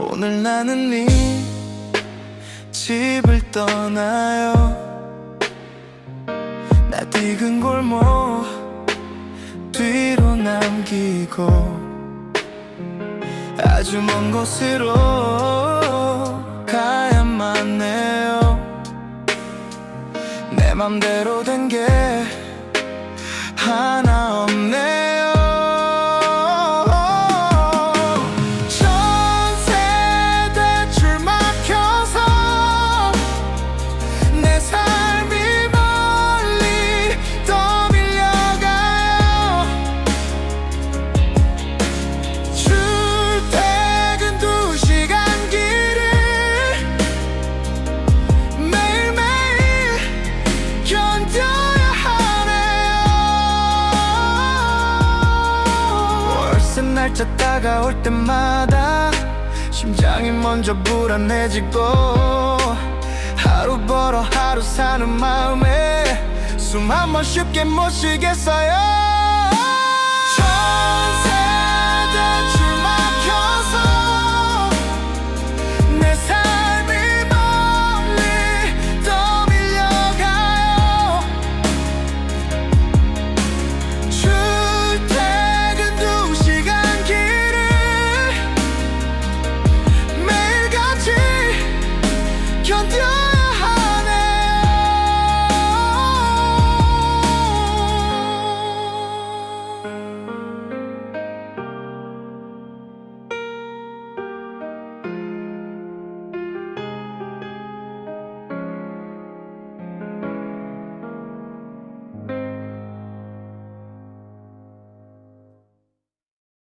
오늘 나는 네 집을 떠나요. 낯익은 골목 뒤로 남기고 아주 먼 곳으로 가야만 해요. 내 맘대로 된 게 하나 날짜 다가올 때마다 심장이 먼저 불안해지고 하루 벌어 하루 사는 마음에 숨 한 번 쉽게 못 쉬겠어요 know